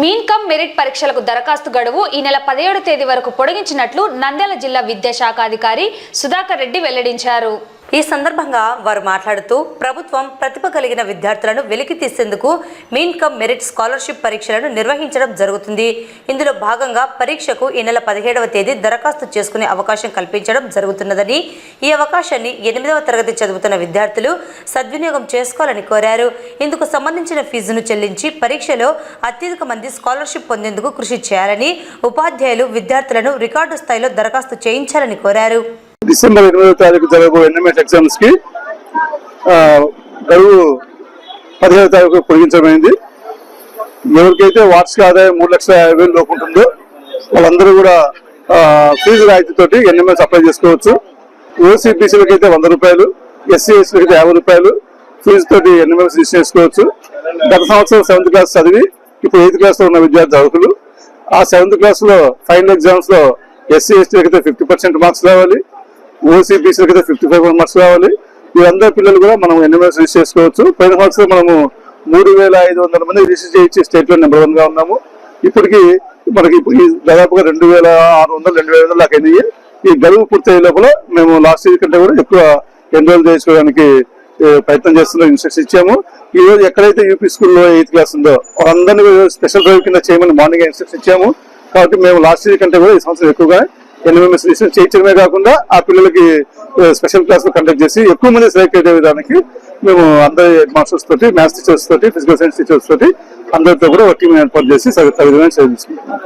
Mean come merit పరీక్షలకు దరఖాస్తు గడువు ఈ నెల పదిహేడు తేదీ వరకు పొడిగించినట్లు నంద్యాల జిల్లా విద్యాశాఖ అధికారి సుధాకర్ రెడ్డి వెల్లడించారు. ఈ సందర్భంగా వారు మాట్లాడుతూ ప్రభుత్వం ప్రతిభ కలిగిన విద్యార్థులను వెలికి తీసేందుకు మీన్ కమ్ మెరిట్ స్కాలర్షిప్ పరీక్షలను నిర్వహించడం జరుగుతుంది. ఇందులో భాగంగా పరీక్షకు ఈ నెల పదిహేడవ తేదీ దరఖాస్తు చేసుకునే అవకాశం కల్పించడం జరుగుతున్నదని ఈ అవకాశాన్ని ఎనిమిదవ తరగతి చదువుతున్న విద్యార్థులు సద్వినియోగం చేసుకోవాలని కోరారు. ఇందుకు సంబంధించిన ఫీజును చెల్లించి పరీక్షలో అత్యధిక మంది స్కాలర్షిప్ పొందేందుకు కృషి చేయాలని ఉపాధ్యాయులు విద్యార్థులను రికార్డు స్థాయిలో దరఖాస్తు చేయించాలని కోరారు. డిసెంబర్ ఎనిమిదవ తారీఖు జరగబోయే ఎన్ఎంఎస్ ఎగ్జామ్స్కి గడువు పదిహేడు తారీఖు పొడిగించబడింది. ఎవరికైతే వార్షిక ఆదాయం మూడు లక్షల యాభై వేలు లోపు ఉంటుందో వాళ్ళందరూ కూడా ఫీజు రాయితీతోటి ఎన్ఎంఎస్ అప్లై చేసుకోవచ్చు. ఓసీ బీసీలకి అయితే వంద రూపాయలు ఎస్సీ ఎస్సీలకు అయితే యాభై రూపాయలు ఫీజు తోటి ఎన్ఎంఎస్ రిజిస్టర్ చేసుకోవచ్చు. గత సంవత్సరం సెవెంత్ క్లాస్ చదివి ఇప్పుడు ఎయిత్ క్లాస్లో ఉన్న విద్యార్థి అర్హులు. ఆ సెవెంత్ క్లాస్లో ఫైనల్ ఎగ్జామ్స్లో ఎస్సీ ఎస్టీలకి అయితే ఫిఫ్టీ పర్సెంట్ మార్క్స్ రావాలి. ఓసీ బీసీలకి అయితే ఫిఫ్టీ ఫైవ్ మెంబర్స్ కావాలి వీరందరి పిల్లలు కూడా మనం ఎన్ఎంఎస్ రిజిస్టర్ చేసుకోవచ్చు. పోయిన సంవత్సరం మనము మూడు వేల ఐదు వందల మంది రిజిస్టర్ చేయించి స్టేట్లో నెంబర్ వన్గా ఉన్నాము. ఇప్పటికి మనకి ఈ దాదాపుగా రెండు వేల ఆరు వందలు రెండు వేల వందలు దాకా అయినాయి. ఈ గడువు పూర్తయ్యే లోపల మేము లాస్ట్ ఇయర్ కంటే కూడా ఎక్కువ ఎన్రోల్ చేసుకోవడానికి ప్రయత్నం చేస్తున్నాం ఇన్స్ట్రక్షన్ ఇచ్చాము. ఈ రోజు ఎక్కడైతే యూపీ స్కూల్లో ఎయిత్ క్లాస్ ఉందో వాళ్ళందరినీ స్పెషల్ డ్రైవ్ కింద చేయమని మార్నింగ్ ఇన్స్ట్రక్షన్ ఇచ్చాము. కాబట్టి మేము లాస్ట్ ఇయర్ కంటే కూడా ఈ సంవత్సరం ఎక్కువగా ఎన్ఎంఎస్ చేయించడమే కాకుండా ఆ పిల్లలకి స్పెషల్ క్లాస్ కండక్ట్ చేసి ఎక్కువ మంది సెలెక్ట్ అయ్యే విధానికి మేము అందరి హెడ్ మాస్టర్స్ తోటి మ్యాథ్స్ టీచర్స్ తోటి ఫిజికల్ సైన్స్ టీచర్స్ తోటి అందరితో కూడా ఒక టీం ఏర్పాటు చేసి సరిగ్గా తగిన చదివించుకుంటున్నాం